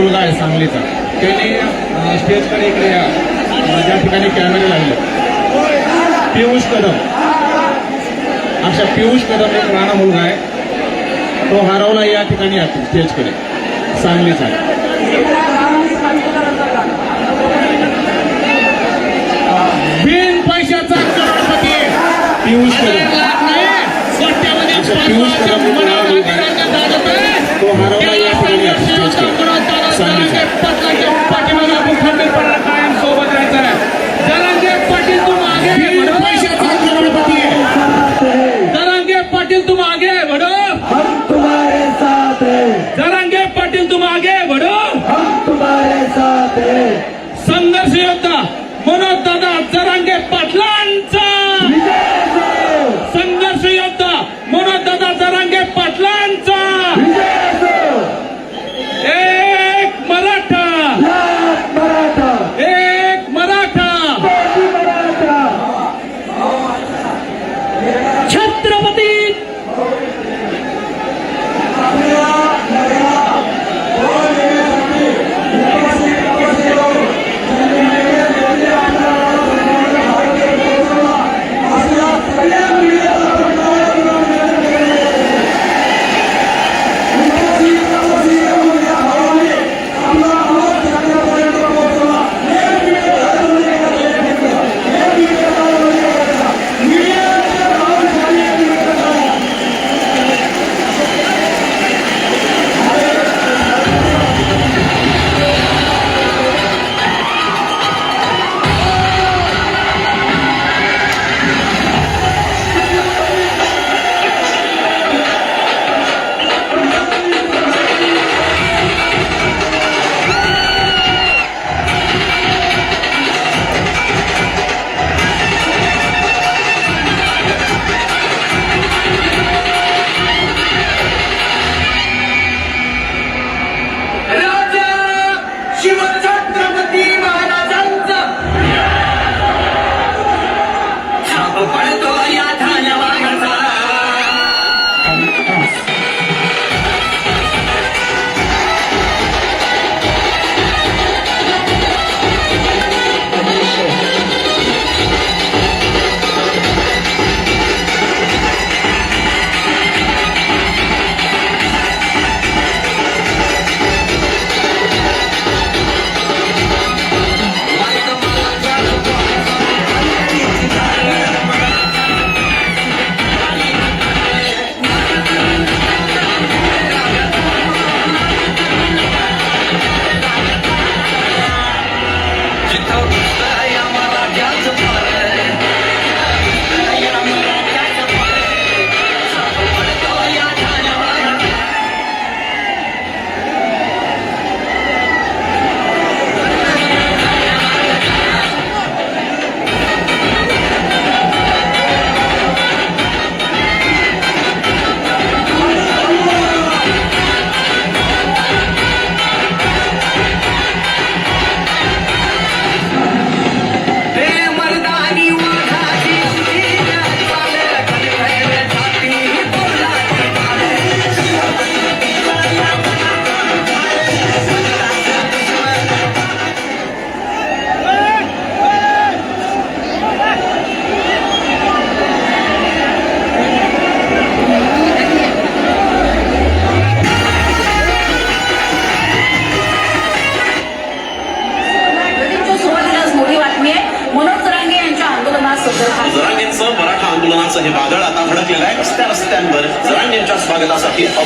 मुलगा आहे सांगलीचा. त्याने स्टेजकडे इकडे ज्या ठिकाणी कॅमेरे लागले पियुष कदम. अशा पियुष कदम एक लहान मुलगा आहे. तो हरवला या ठिकाणी या स्टेजकडे. सांगलीचा आहे. बिन पैशाचा करोडपती पियुष कदम. पियुष कदम आहे. तो हरवला या ठिकाणी या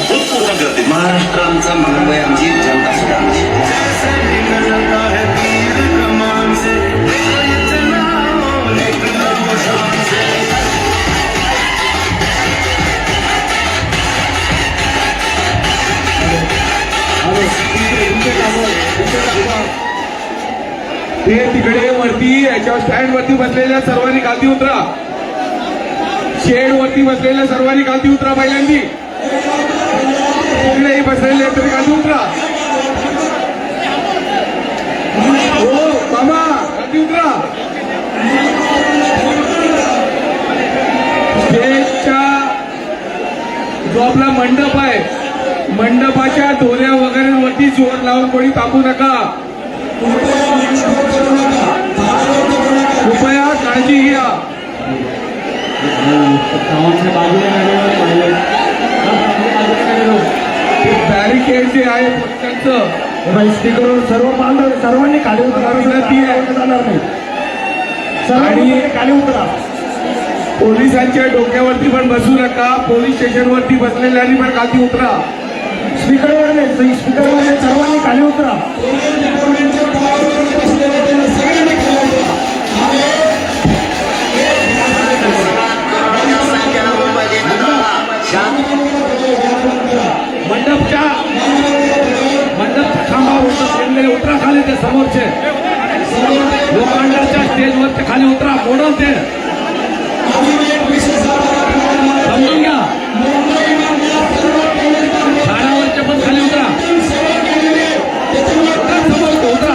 स्वागतासाठी करते महाराष्ट्र महाराष्ट्रांचा मानव आमची जनता सुद्धा ते तिकडे वरती याच्या स्टँड वरती बसलेल्या सर्वांनी खालती उतरा. शेड वरती बसलेल्या सर्वांनी खालती उतरा पहिल्यांदी नाही बसलेले तरी खालती उतरा. हो मामा खालती उतरा. स्टेजच्या जो आपला मंडप आहे. मंडपाच्या ढोल्या वगैरे वरती जोर लावून कोणी टाकू नका. कृपया काळजी घ्या. बॅरिकेड जे आहे स्पीकरवर सर्व बांधव सर्वांनी खाली उतरा. विनंती आहे. आणि- खाली उतरा. पोलिसांच्या डोक्यावरती पण बसू नका. पोलीस स्टेशनवरती बसलेल्यांनी पण खाली उतरा. स्पीकरवर नाही स्पीकरवर सर्वांनी खाली उतरा. आणलेले उतरा खाली ते समोरचे. लोखंडाच्या स्टेजवरचे खाली उतरा मोडल ते. समजून घ्या. झाडावरचे पण खाली उतरा. समोर उतरा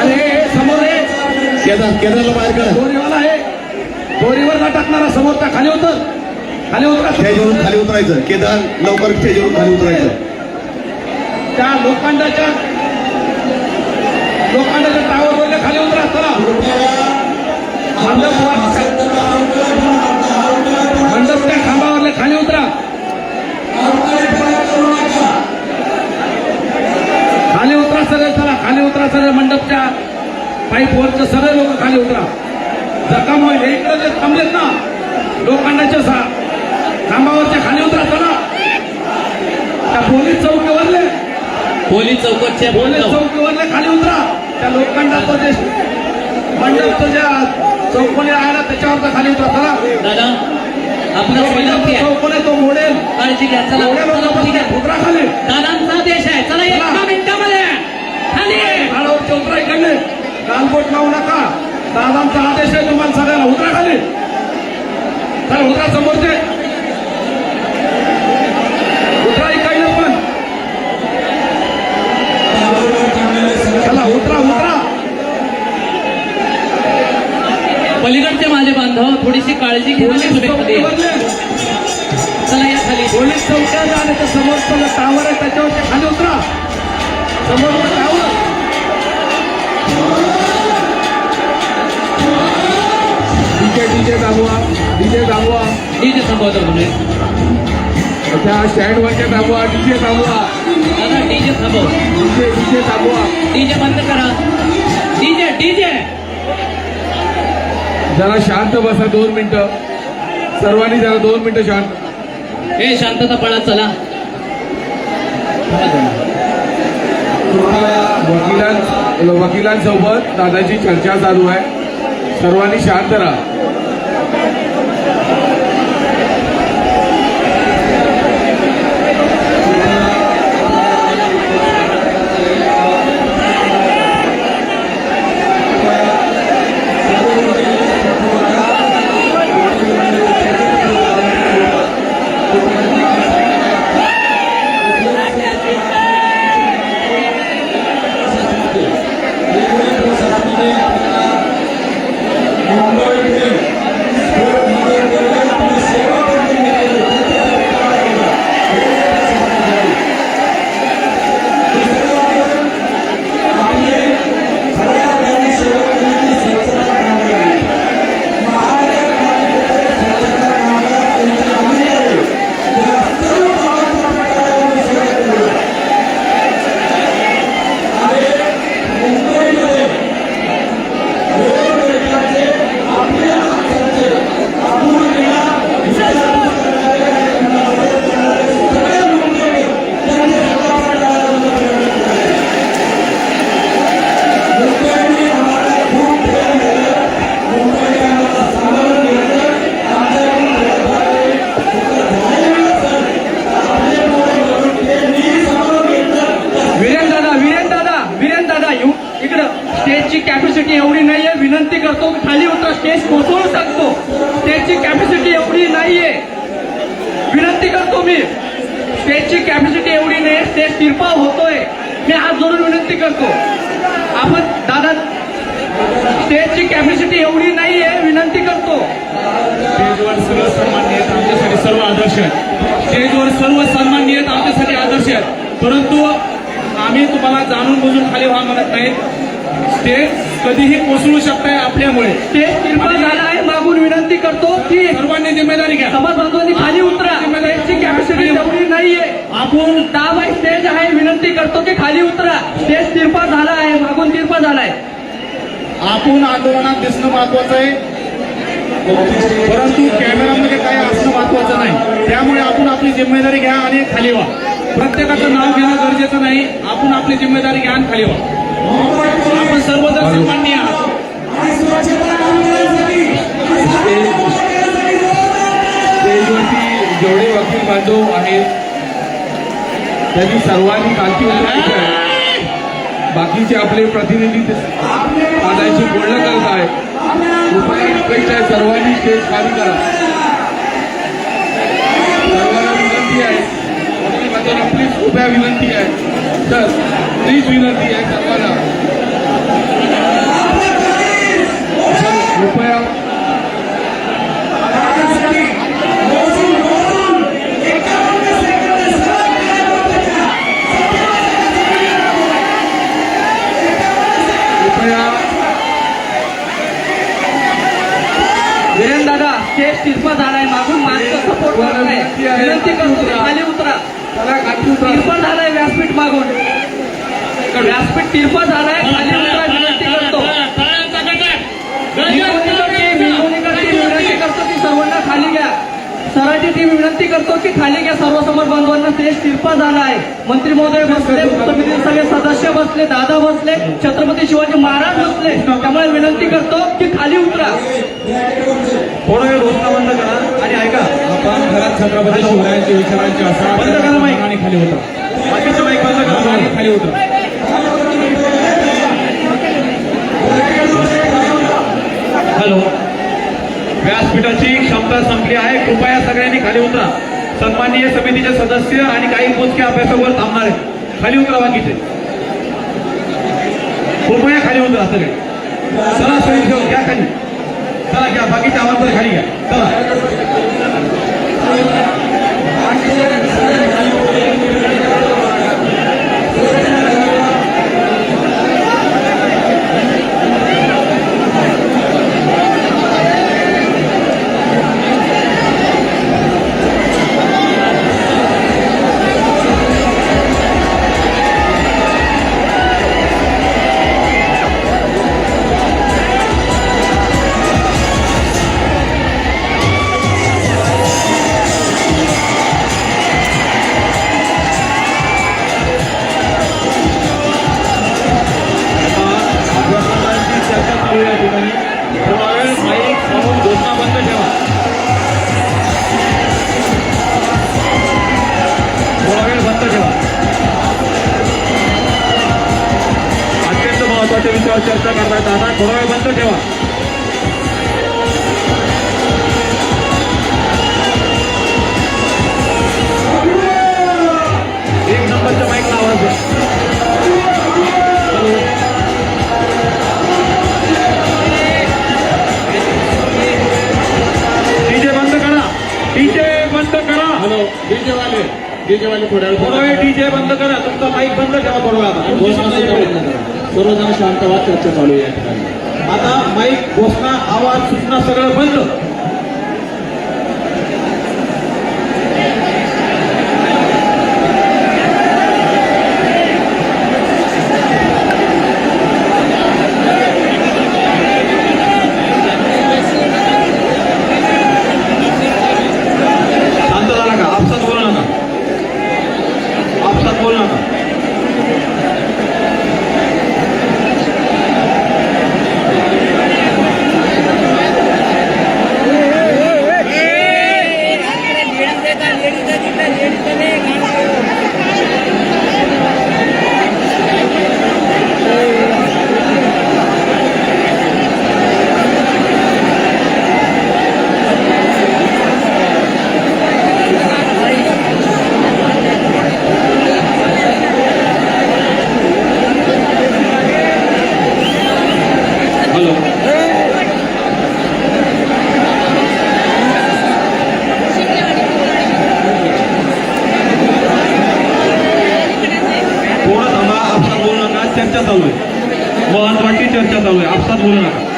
अरे समोर केदार केदारला बाहेर करा टाकणारा समोरचा खाली उतर. खाली उतरा. स्टेजवरून खाली उतरायचं. केदार लवकर स्टेजवरून खाली उतरायचं. त्या लोखंडाच्या लोखंडाच्या टावरवरले खाली उतरा चला. मंडपच्या खांबावरले खाली उतरा. खाली उतरा सगळे चला. खाली उतरा सगळे मंडपच्या पाईपवरचे सगळे लोक खाली उतरा. जखम होईल हे इकडे जे थांबलेत ना लोखंडाच्या सा खांबावरच्या खाली उतरा चला त्या पोलीस चौकीवरले. पोलीस चौकटचे पोलीस चौकीवरले खाली उतरा. त्या लोखंडाचं जे मंडपचं ज्या चौकोनी आहे ना त्याच्यावर खाली उतरा चला दादा आपणास विनंती आहे. चौकोन तो मोडेल. काळजी घ्या चला उतरा खाली. दादांचा देश आहे. चला एका मिनिटामध्ये. खाली. झाडावर उतरा इकडले गालबोट लावू नका. दादांचा आदेश आहे तुम्हाला सगळ्याला उतरा खाली. चला उतरा समोरचे. उतरा इकडले पण. चला उतरा उतरा. पलीकडचे माझे बांधव थोडीशी काळजी पोलीस चौकीवरले चला या खाली. पोलीस चौक्यात आणि त्या समोरचं टावर आहे त्याच्यावरती खाली उतरा. समोर टावर डीजे डीजे दाबवा डीजे दाबवा. डीजे थांबवतो तुम्ही. त्या स्टँडवरच्या दाबवा डीजे दादा डीजे थांबव. डीजे डीजे दाबवा. डीजे बंद करा. DJ DJ. जरा शांत बसा दोन मिनिटं. सर्वांनी जरा दोन मिनिटं शांत. हे शांतता पळा चला. वकिलां वकिलांसोबत दादाची चर्चा चालू आहे. सर्वांनी शांत राहा. एवढी एवढी आहे विनंती करतो खाली होता स्टेज कोसळू शकतो. स्टेजची कॅपॅसिटी एवढी नाही आहे विनंती करतो मी. स्टेजची कॅपॅसिटी एवढी नाही स्टेज तिरपाव होतोय. मी हात जोडून विनंती करतो. आपण दादा स्टेजची कॅपॅसिटी एवढी नाही आहे विनंती करतो. स्टेजवर सर्व सन्मान्य आहेत. आमच्यासाठी सर्व आदर्श आहेत. स्टेजवर सर्व सन्मान्य आहेत. आमच्यासाठी आदर्श आहेत. परंतु आम्ही तुम्हाला जाणून बुजून खाली व्हा म्हणत नाही स्टेज कधीही कोसळू शकताय आपल्यामुळे. स्टेज निर्माण झाला आहे मागून विनंती करतो की सर्वांनी जिम्मेदारी घ्या. समाज बांधवांनी खाली उतरा. स्टेजची कॅपॅसिटी एवढी नाहीये. आपण दहा बाय स्टेज आहे विनंती करतो की खाली उतरा. स्टेज तिरपा झाला आहे मागून तिरपा झालाय आपण आंदोलनात दिसणं महत्वाचं आहे. परंतु कॅमेरामध्ये काय असणं महत्वाचं नाही. त्यामुळे आपण आपली जिम्मेदारी घ्या आणि खाली व्हा. प्रत्येकाचं नाव घेणं गरजेचं नाही. आपण आपली जिम्मेदारी घ्या आणि खाली व्हा. सर्वजण स्टेजवरती जेवढे वकील बांधव आहेत त्यांनी सर्वांनी कालची आहे. बाकीचे आपले प्रतिनिधी माझ्याशी बोलणं करत आहेत. कृपया रिक्वेस्ट आहे सर्वांनी स्टेज खाली करा. सर्वांना विनंती आहे. वकील बांधवांना प्लीज कृपया विनंती आहे. सर प्लीज विनंती आहे सर्वांना सर कृपया कृपया वीरेन दादा स्टेज तिरपा झालाय मागून माणसं सपोर्ट करत आहे. विनंती करतो की खाली उतरा. तिरपा झालाय व्यासपीठ मागून. व्यासपीठ तिरपा झालाय खाली उतरा विनंती करतो मिरवणुकीची मिरवणुकीची विनंती करतो की सर्वांना खाली घ्या सराठी टीम विनंती करतो की खाली घ्या सर्व समोर बांधवांना स्टेज तिरपा झाला आहे मंत्री महोदय बसले समितीचे सगळे सदस्य बसले दादा बसले छत्रपती शिवाजी महाराज बसले. त्यामुळे विनंती करतो की खाली उतरा. थोडा वेळ घोषणा बंद करा. आणि ऐका. आपण घरात छत्रपती शिवरायांचे विचारांचे असा बंद करा माईक. आणि खाली होता बाकीचं माईक बंद करा. आणि खाली होता हॅलो. व्यासपीठाची क्षमता संपली आहे. कृपया सगळ्यांनी खाली उतरा. सन्माननीय समितीचे सदस्य आणि काही मोजके अभ्यासावर थांबणार. आहेत खाली उतरा बाकीचे कृपया खाली उतरा सगळे. चला सगळी घेऊन घ्या खाली. चला घ्या. बाकीच्या आवाज खाली घ्या. चला. चर्चा करतायत. आता थोडा वेळ बंद ठेवा. एक नंबरच्या माईकला आवाज द्या. हॅलो डीजे बंद करा. डीजे बंद करा. हॅलो डीजे वाले डीजे वाले थोड्या वेळ थोडा वेळ डीजे बंद करा. तुमचा माईक बंद ठेवा थोडा वेळ आता. सर्वजण शांत वा चर्चा चालू आहे आता माईक घोषणा आवाज सूचना सगळं बंद. চর্চা চালু আফসাদ বলে রাখা।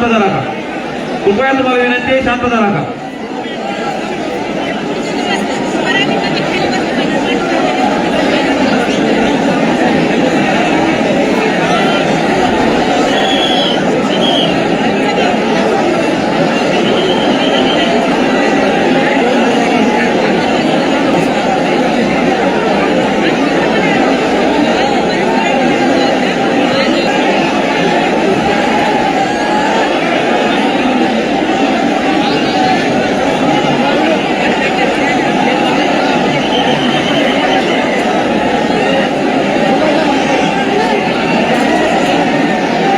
शांतता राखा कृपया तुम्हाला विनंती आहे शांतता राखा